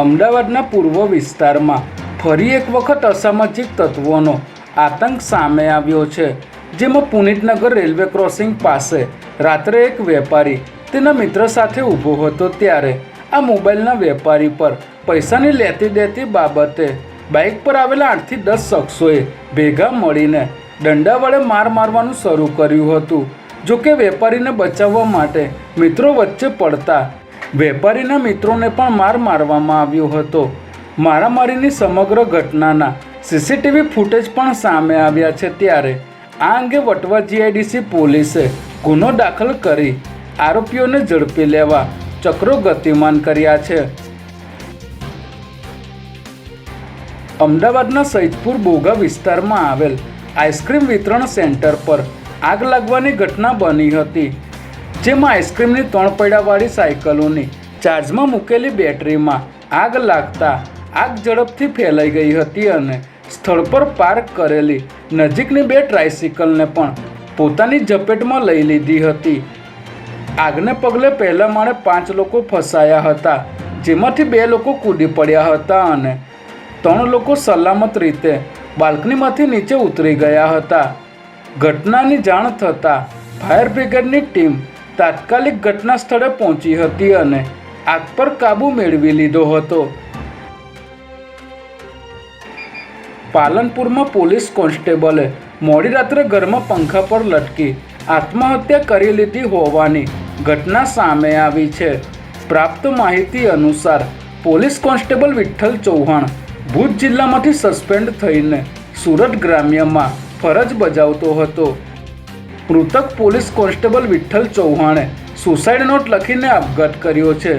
અમદાવાદના પૂર્વ વિસ્તારમાં ફરી એક વખત અસામાજિક તત્વોનો આતંક સામે આવ્યો છે, જેમાં પુનિતનગર રેલવે ક્રોસિંગ પાસે રાત્રે એક વેપારી તેના મિત્ર સાથે ઊભો હતો ત્યારે આ મોબાઈલના વેપારી પર પૈસાની લેતી દેતી બાબતે બાઇક પર આવેલા આઠથી દસ શખ્સોએ ભેગા મળીને દંડા વડે માર મારવાનું શરૂ કર્યું હતું, જોકે વેપારીને બચાવવા માટે મિત્રો વચ્ચે પડતા વેપારીના મિત્રોને પણ માર મારવામાં આવ્યો હતો. મારામારીની સમગ્ર ઘટનાના સીસીટીવી ફૂટેજ પણ સામે આવ્યા છે ત્યારે આ અંગે વટવા જીઆઈડીસી પોલીસે ગુનો દાખલ કરી આરોપીઓને ઝડપી લેવા ચક્રો ગતિમાન કર્યા છે. અમદાવાદના સૈદપુર બોગા વિસ્તારમાં આવેલ આઈસ્ક્રીમ વિતરણ સેન્ટર પર આગ લાગવાની ઘટના બની હતી. જેમાં આઈસ્ક્રીમની ત્રણ પૈડાવાળી સાયકલોની ચાર્જમાં મૂકેલી બેટરીમાં આગ લાગતા આગ ઝડપથી ફેલાઈ ગઈ હતી અને સ્થળ પર પાર્ક કરેલી નજીકની બે ટ્રાયસિકલને પણ પોતાની ઝપેટમાં લઈ લીધી હતી. આગને પગલે પહેલા માળે પાંચ લોકો ફસાયા હતા, જેમાંથી બે લોકો કૂદી પડ્યા હતા અને ત્રણ લોકો સલામત રીતે બાલ્કનીમાંથી નીચે ઉતરી ગયા હતા. ઘટનાની જાણ થતાં ફાયર બ્રિગેડની ટીમ તાત્કાલિક ઘટના સ્થળે પહોંચી હતી અને આગ પર કાબૂ મેળવી લીધો હતો. પાલનપુરમાં પોલીસ કોન્સ્ટેબલે મોડી રાત્રે ઘરમાં પંખા પર લટકી આત્મહત્યા કરી લીધી હોવાની ઘટના સામે આવી છે. પ્રાપ્ત માહિતી અનુસાર પોલીસ કોન્સ્ટેબલ વિઠ્ઠલ ચૌહાણ ભુજ જિલ્લામાંથી સસ્પેન્ડ થઈને સુરત ગ્રામ્યમાં ફરજ બજાવતો હતો. મૃતક પોલીસ કોન્સ્ટેબલ વિઠ્ઠલ ચૌહાણે સુસાઇડ નોટ લખીને આપઘાત કર્યો છે,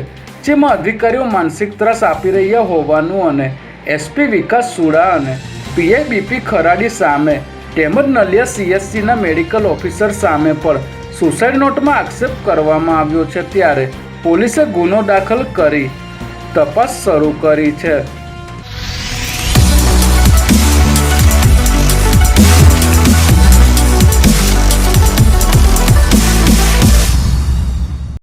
જેમાં અધિકારીઓ માનસિક ત્રાસ આપી રહ્યા હોવાનું અને એસપી વિકાસ સુડા અને પીઆઈબીપી ખરાડી સામે તેમજ નલિયા સીએસસીના મેડિકલ ઓફિસર સામે પણ સુસાઇડ નોટમાં આક્ષેપ કરવામાં આવ્યો છે, ત્યારે પોલીસે ગુનો દાખલ કરી તપાસ શરૂ કરી છે.